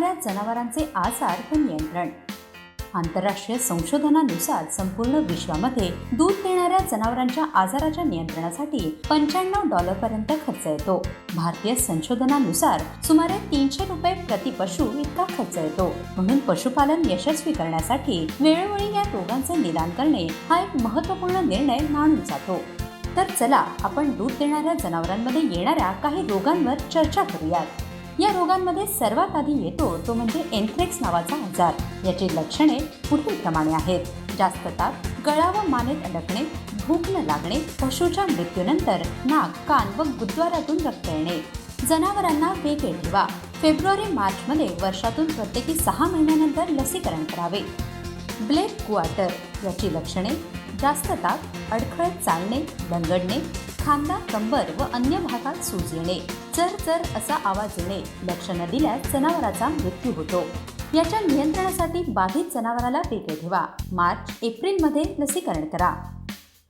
जनावरांचे आजार व नियंत्रण. आंतरराष्ट्रीय संशोधनानुसार संपूर्ण विश्वामध्ये दूध देणाऱ्या जनावरांच्या आजाराच्या नियंत्रणासाठी पंच्याण्णव डॉलर पर्यंत खर्च येतो. भारतीय संशोधनानुसार सुमारे तीनशे रुपये प्रति पशु इतका खर्च येतो. म्हणून पशुपालन यशस्वी करण्यासाठी वेळोवेळी या रोगांचे निदान करणे हा एक महत्त्वपूर्ण निर्णय मानून जातो. तर चला आपण दूध देणाऱ्या जनावरांमध्ये येणाऱ्या काही रोगांवर चर्चा करूयात. या रोगांमध्ये सर्वात आधी येतो तो म्हणजे एन्थ्रेक्स नावाचा आजार. याची लक्षणे पुढील प्रमाणे आहेत. जास्त ताप गळा व मानेत अडकणे भूक न लागणे पशुच्या मृत्यूनंतर नाक कान व गुद्वारातून रक्त येणे. जनावरांना वेगळे ठेवा. फेब्रुवारी मार्चमध्ये वर्षातून प्रत्येकी सहा महिन्यानंतर लसीकरण करावे. ब्लेक क्वार्टर याची लक्षणे जास्त ताप अडखळत चालणे दंगडणे खांदा कंबर व अन्य भागात सूज येणे. जर जर असा आवाज येणे. लक्ष न दिल्यास जनावराचा मृत्यू होतो. याच्या नियंत्रणासाठी बाधित जनावराला वेगळे ठेवा. मार्च एप्रिलमध्ये लसीकरण करा.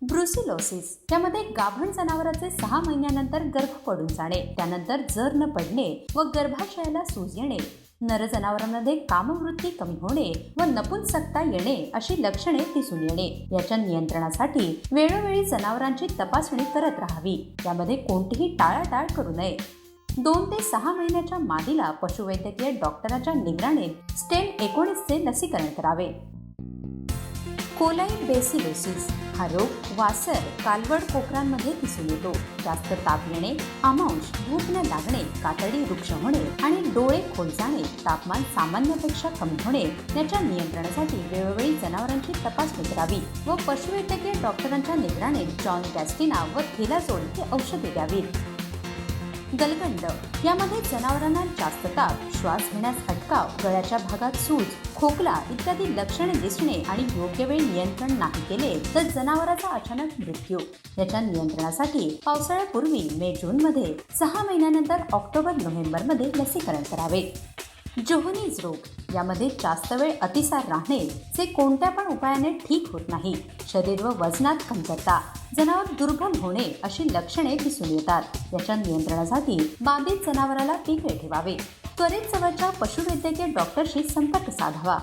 ब्रुसिलोसिस. यामध्ये गाभण जनावराचे सहा महिन्यानंतर गर्भ पडून जाणे. त्यानंतर जर न पडणे व गर्भाशयाला सूज येणे. नर जनावरांमध्ये कामवृत्ती कमी होणे व नपुंसकता येणे अशी लक्षणे दिसून येणे. याच्या नियंत्रणासाठी वेळोवेळी जनावरांची तपासणी करत राहावी. यामध्ये कोणतीही टाळाटाळ करू नये. दोन ते सहा महिन्याच्या मादीला पशुवैद्यकीय डॉक्टराच्या निगराणीत स्टेम एकोणीसचे लसीकरण करावे. कोलाई बेसिलोसिस हा रोग वासर कालवड कोकरांमध्ये दिसून येतो. जास्त ताप येणे आमांश भूक न लागणे कातडी वृक्ष होणे आणि डोळे खोल जाणे तापमान सामान्यापेक्षा कमी होणे याच्या नियंत्रणासाठी वेळोवेळी जनावरांची तपासणी करावी व पशुवैद्यकीय डॉक्टरांच्या निगराणीत जॉन गॅस्टिना व थेलाझोल हे औषधे द्यावीत. गलगंड यामध्ये जनावरांना जास्त ताप श्वास घेण्यास अटकाव गळ्याच्या भागात सूज खोकला इत्यादी लक्षणे दिसणे आणि योग्य वेळ नियंत्रण नाही केले तर जनावराचा अचानक मृत्यू. याच्या नियंत्रणासाठी पावसाळ्यापूर्वी मे जून मध्ये सहा महिन्यानंतर ऑक्टोबर नोव्हेंबरमध्ये लसीकरण करावे. जोहनीज रोग. यामध्ये जास्त वेळ अतिसार राहणे जे कोणत्या पण उपायाने ठीक होत नाही. शरीर व वजनात कमतरता जनावर दुर्बल होणे अशी लक्षणे दिसून येतात. याच्या नियंत्रणासाठी बाधित जनावराला वेगळे ठेवावे. त्वरित जवळच्या पशुवैद्यकीय डॉक्टरशी संपर्क साधावा.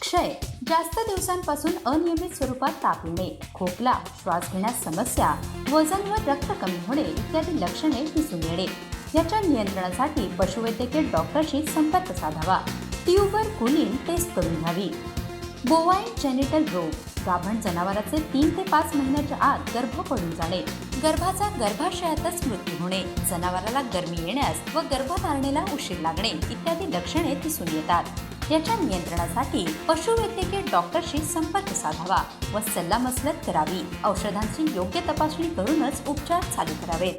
क्षय जास्त दिवसांपासून अनियमित स्वरूपात ताप येणे खोकला श्वास घेण्यास समस्या वजन व रक्त कमी होणे इत्यादी लक्षणे दिसून येणे. याच्या नियंत्रणासाठी पशुवैद्यकीय डॉक्टरशी संपर्क साधावा. ट्यूबर कुलिन टेस्ट करून घ्यावी. बोवाईन जेनिटल रोग गाभण जनावराचे तीन ते पाच महिन्याच्या आत गर्भ पडून जाणे. गर्भाचा गर्भाशयातच मृत्यू होणे. जनावराला गरमी येण्यास व गर्भधारणेला उशीर लागणे इत्यादी लक्षणे दिसून येतात. याच्या नियंत्रणासाठी पशुवैद्यकीय डॉक्टरशी संपर्क साधावा व सल्लामसलत करावी. औषधांची योग्य तपासणी करूनच उपचार चालू करावेत.